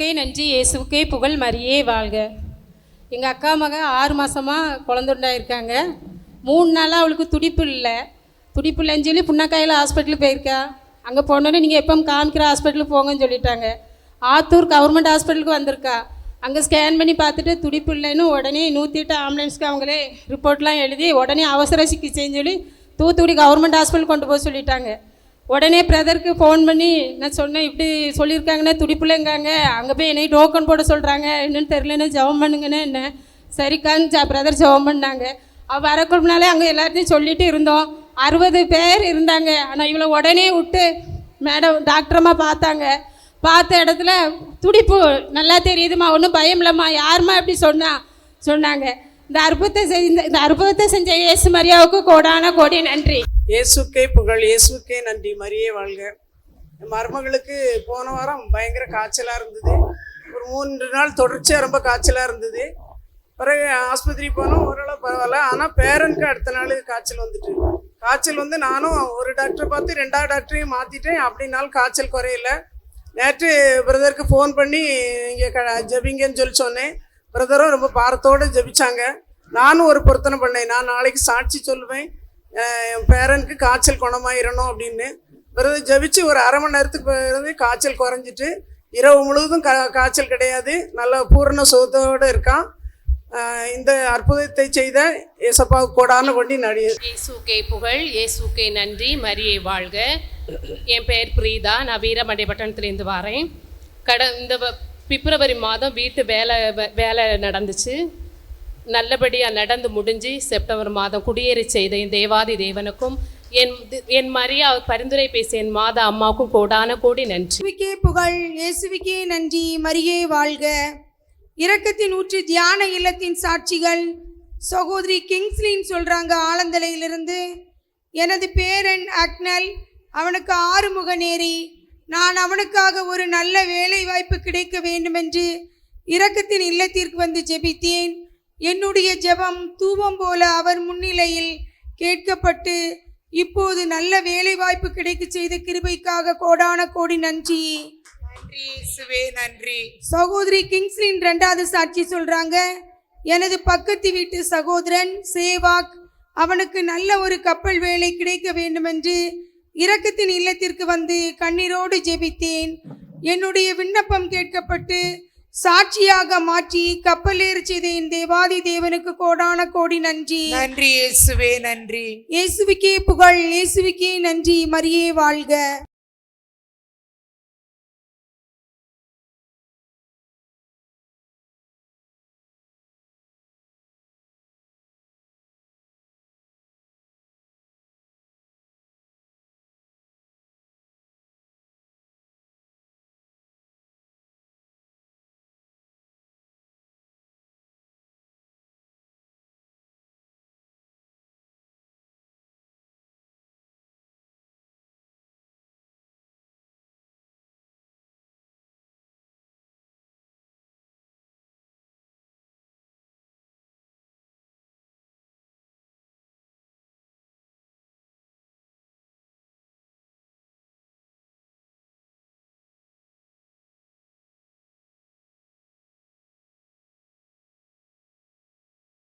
இயேசுக்கே நன்றி இயேசுக்கே புகழ் மரியே வாழ்க. எங்கள் அக்கா மக ஆறு மாதமாக குழந்துண்டாயிருக்காங்க மூணு நாளாக அவளுக்கு துடிப்பு இல்லை. துடிப்பு இல்லைன்னு சொல்லி புண்ணக்காயில் ஹாஸ்பிட்டலுக்கு போயிருக்கா. அங்கே போனோடனே நீங்கள் எப்போ காமிக்கிற ஹாஸ்பிட்டலுக்கு போங்கன்னு சொல்லிட்டாங்க. ஆத்தூர் கவர்மெண்ட் ஹாஸ்பிட்டலுக்கு வந்திருக்கா. அங்கே ஸ்கேன் பண்ணி பார்த்துட்டு துடிப்பு இல்லைன்னு உடனே நூற்றி எட்டு ஆம்புலன்ஸ்க்கு அவங்களே ரிப்போர்ட்லாம் எழுதி உடனே அவசர சிகிச்சைன்னு சொல்லி தூத்துக்குடி கவர்மெண்ட் ஹாஸ்பிட்டல் கொண்டு போக சொல்லிட்டாங்க. உடனே பிரதருக்கு ஃபோன் பண்ணி நான் சொன்னேன் இப்படி சொல்லியிருக்காங்கண்ணே துடிப்புலங்காங்க. அங்கே போய் என்னை டோக்கன் போட சொல்கிறாங்க என்னன்னு தெரிலன்னு ஜெபம் பண்ணுங்கன்னு என்ன? சரிக்கான்னு ஜா பிரதர் ஜெபம் பண்ணாங்க. அவள் வரக்குள்னாலே அங்கே எல்லாத்தையும் சொல்லிட்டு இருந்தோம். அறுபது பேர் இருந்தாங்க. ஆனால் இவளை உடனே விட்டு மேடம் டாக்டரம்மா பார்த்தாங்க. பார்த்த இடத்துல துடிப்பு நல்லா தெரியுதுமா ஒன்றும் பயம் இல்லைம்மா. யாரும்மா இப்படி சொன்னா? சொன்னாங்க. இந்த அற்புதத்தை செஞ்ச இந்த அற்புதத்தை செஞ்ச இயேசு மரியாவுக்கு கோடான கோடி நன்றி. இயேசுக்கே புகழ் இயேசுக்கே நன்றி மரியே வாழ்க. மருமகளுக்கு போன வாரம் பயங்கர காய்ச்சலாக இருந்தது. ஒரு மூன்று நாள் தொடர்ச்சியாக ரொம்ப காய்ச்சலாக இருந்தது. பிறகு ஆஸ்பத்திரி போனோம். ஓரளவு பரவாயில்ல. ஆனால் பேரனுக்கு அடுத்த நாள் காய்ச்சல் வந்துட்டு. காய்ச்சல் வந்து நானும் ஒரு டாக்டரை பார்த்து ரெண்டாவது டாக்டரையும் மாற்றிட்டேன் அப்படின்னாலும் காய்ச்சல் குறையல. நேற்று பிரதருக்கு ஃபோன் பண்ணி இங்கே க ஜபிங்கன்னு சொல்லி சொன்னேன். பிரதரும் ரொம்ப பாரத்தோடு ஜெபிச்சாங்க. நானும் ஒரு பொருத்தனை பண்ணேன். நான் நாளைக்கு சாட்சி சொல்லுவேன். என் பேரனுக்கு காய்ச்சல் குணமாயிரணும் அப்படின்னு. பிறகு ஜபிச்சு ஒரு அரை மணி நேரத்துக்கு பிறகு காய்ச்சல் குறைஞ்சிட்டு இரவு முழுவதும் கா காய்ச்சல் கிடையாது. நல்ல பூரண சுகத்தோடு இருக்கான். இந்த அற்புதத்தை செய்த ஏசப்பாவுக்கு கோடான கொண்டி நடி இயேசுக்கே புகழ் இயேசுக்கே நன்றி. மரியை வாழ்க. என் பெயர் பிரீதா. நான் வீரமண்டை பட்டணத்துலேருந்து வரேன். கட இந்த வ- பிப்ரவரி மாதம் வீட்டு வேலை வேலை நடந்துச்சு. நல்லபடியாக நடந்து முடிஞ்சு செப்டம்பர் மாதம் குடியேறி செய்த என் தேவாதி தேவனுக்கும் என் என் மரியா பரிந்துரை பேசிய என் மாதா அம்மாவுக்கும் கோடான கோடி நன்றி. புகழ் இயேசுவிக்கே நன்றி மரியே வாழ்க. இரக்கத்தின் ஊற்று தியான இல்லத்தின் சாட்சிகள். சகோதரி கிங்ஸ்லின்னு சொல்கிறாங்க ஆலந்தலையிலிருந்து. எனது பேரன் அக்னல் அவனுக்கு ஆறுமுக நேரி. நான் அவனுக்காக ஒரு நல்ல வேலை வாய்ப்பு கிடைக்க வேண்டுமென்று இரக்கத்தின் இல்லத்திற்கு வந்து ஜெபித்தேன். என்னுடைய ஜெபம் தூபம் போல அவர் முன்னிலையில் கேட்கப்பட்டு இப்போது நல்ல வேலை வாய்ப்பு கிடைக்க செய்த கிருபைக்காக கோடான கோடி நன்றி. நன்றி நன்றி. சகோதரி கிங்ஸ்லின் ரெண்டாவது சாட்சி சொல்றாங்க எனது பக்கத்து வீட்டு சகோதரன் சேவாக் அவனுக்கு நல்ல ஒரு கப்பல் வேலை கிடைக்க வேண்டுமென்று இரக்கத்தின் இல்லத்திற்கு வந்து கண்ணீரோடு ஜெபித்தேன். என்னுடைய விண்ணப்பம் கேட்கப்பட்டு சாட்சியாக மாற்றி கப்பலேறு செய்த என் தேவாதி தேவனுக்கு கோடான கோடி நன்றி. நன்றி இயேசுவே நன்றி. இயேசுவுக்கே புகழ் இயேசுவுக்கே நன்றி மரியே வாழ்க.